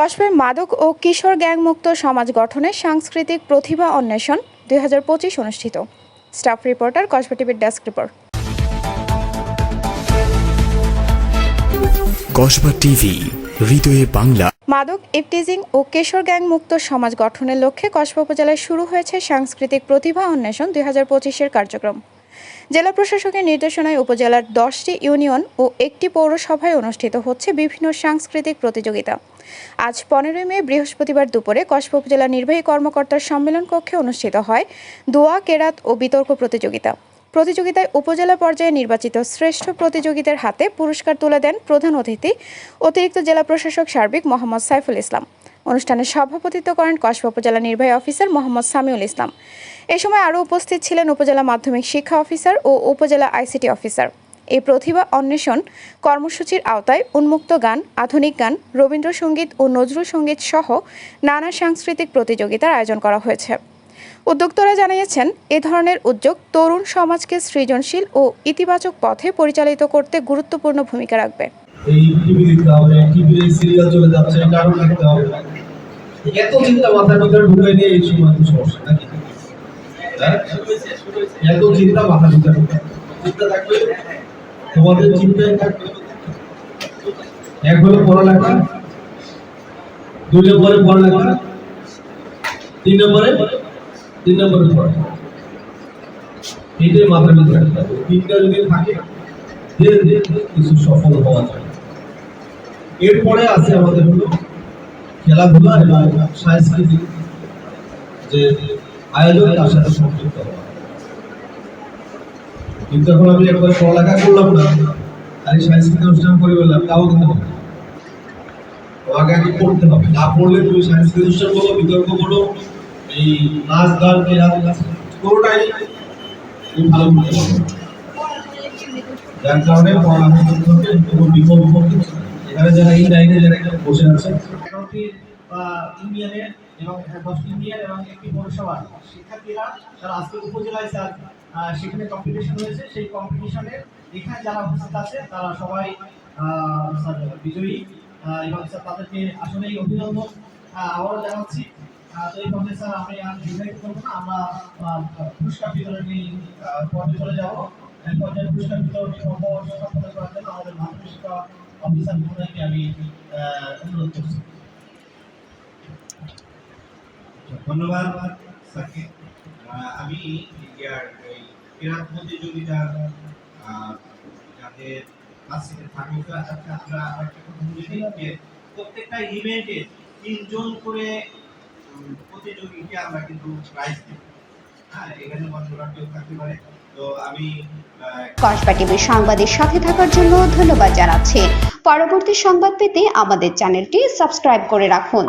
কসবায় মাদক ও কিশোর গ্যাংমুক্ত সমাজ গঠনে সাংস্কৃতিক প্রতিভা অন্বেষণ দু হাজার পঁচিশ অনুষ্ঠিত। স্টাফ রিপোর্টার কসবা টিভির ডেস্ক রিপোর্ট। কসবা টিভি হৃদয়ে বাংলা। মাদক ইফটিজিং ও কিশোর গ্যাং মুক্ত সমাজ গঠনের লক্ষ্যে কসবা উপজেলায় শুরু হয়েছে সাংস্কৃতিক প্রতিভা অন্বেষণ দুই হাজার পঁচিশের কার্যক্রম। জেলা প্রশাসকের নির্দেশনায় উপজেলার দশটি ইউনিয়ন ও একটি পৌরসভায় অনুষ্ঠিত হচ্ছে বিভিন্ন সাংস্কৃতিক প্রতিযোগিতা। আজ পনেরোই মে, বৃহস্পতিবার দুপুরে কসবা উপজেলা নির্বাহী কর্মকর্তার সম্মেলন কক্ষে অনুষ্ঠিত হয় দোয়া, কেরাত ও বিতর্ক প্রতিযোগিতা। প্রতিযোগিতায় উপজেলা পর্যায়ে নির্বাচিত শ্রেষ্ঠ প্রতিযোগীদের হাতে পুরস্কার তুলে দেন প্রধান অতিথি, অতিরিক্ত জেলা প্রশাসক সার্বিক মোহাম্মদ সাইফুল ইসলাম। অনুষ্ঠানে সভাপতিত্ব করেন কসবা উপজেলা নির্বাহী অফিসার মোহাম্মদ সামিউল ইসলাম। এ সময় আরও উপস্থিত ছিলেন উপজেলা মাধ্যমিক শিক্ষা অফিসার ও উপজেলা আইসিটি অফিসার। এই প্রতিভা অন্বেষণ কর্মসূচির আওতায় উন্মুক্ত গান, আধুনিক গান, রবীন্দ্রসঙ্গীত ও নজরুল সংগীত সহ নানা সাংস্কৃতিক প্রতিযোগিতার আয়োজন করা হয়েছে। উদ্যোক্তরা জানিয়েছেন, এ ধরনের উদ্যোগ তরুণ সমাজকে সৃজনশীল ও ইতিবাচক পথে পরিচালিত করতে গুরুত্বপূর্ণ ভূমিকা রাখবে। এত চিন্তা ঢুকে নিয়ে এই সময় সমস্যা, নাকি? হ্যাঁ? এত চিন্তা। চিন্তা থাকবে? তোমাদের চিন্তায় থাকবে। এক হলো পড়ালেখা, দুই নম্বরে পড়ালেখা, তিন নম্বরে তিন নম্বরে পড়ালেখা। এইটাই মাথার রাখতে হবে। তিনটা যদি থাকে, ধীরে ধীরে কিছু সফল হওয়া যায়। এরপরে আছে আমাদের হলো খেলাধুলা এবং সাংস্কৃতিক যে আয়োজন, তার সাথে সম্পৃক্ত হওয়া। কিন্তু এখন আমি একবার পড়ালেখা করলাম না। আর এই সাংস্কৃতিক অনুষ্ঠান করে বললাম, তাও কিন্তু হবে। তোমাকে আগে পড়তে হবে। না পড়লে তুমি সাংস্কৃতিক অনুষ্ঠান বলো বিতর্ক বলো এই নাচ গান খেলা পুরোটাই তুমি ভালো করতে পারবে যার কারণে পড়ালেখা করতে বিকল্প এখানে যারা এই লাইনে যারা বসে আছে বা ইউনিয়নের এবং দশটি ইউনিয়ন এবং একটি পৌরসভার শিক্ষার্থীরা তারা আজকে উপজেলায় স্যার সেখানে কম্পিটিশন হয়েছে। সেই কম্পিটিশনে এখানে যারা উপস্থিত আছে, তারা সবাই স্যার, বিজয়ী। এবং স্যার, তাদেরকে আসলেই অভিনন্দন আবারও জানাচ্ছি। তো এই পর্যায়ে স্যার, আমি আর দীর্ঘায়িত করব না। আমরা পুরস্কার বিতরণী পর্যায়ে চলে যাব। পর্যায়ে পুরস্কার বিতরণী পর্ব করার জন্য আমাদের মাধ্যমিক শিক্ষা অফিসার মহোদয়কে আমি অনুরোধ করছি। ধন্যবাদ আহ, আমি ইয়ার এই ক্রীড়া যাদের থাকবে আচ্ছা আমরা আরেকটা কথা বলে দিই যে প্রত্যেকটা ইভেন্টে তিনজন করে প্রতিযোগীকে আমরা কিন্তু প্রাইজ দিই। হ্যাঁ এখানে বন্ধুরা কেউ থাকতে পারে। কসবা টিভির সংবাদের সাথে থাকার জন্য ধন্যবাদ জানাচ্ছি। পরবর্তী সংবাদ পেতে আমাদের চ্যানেলটি সাবস্ক্রাইব করে রাখুন।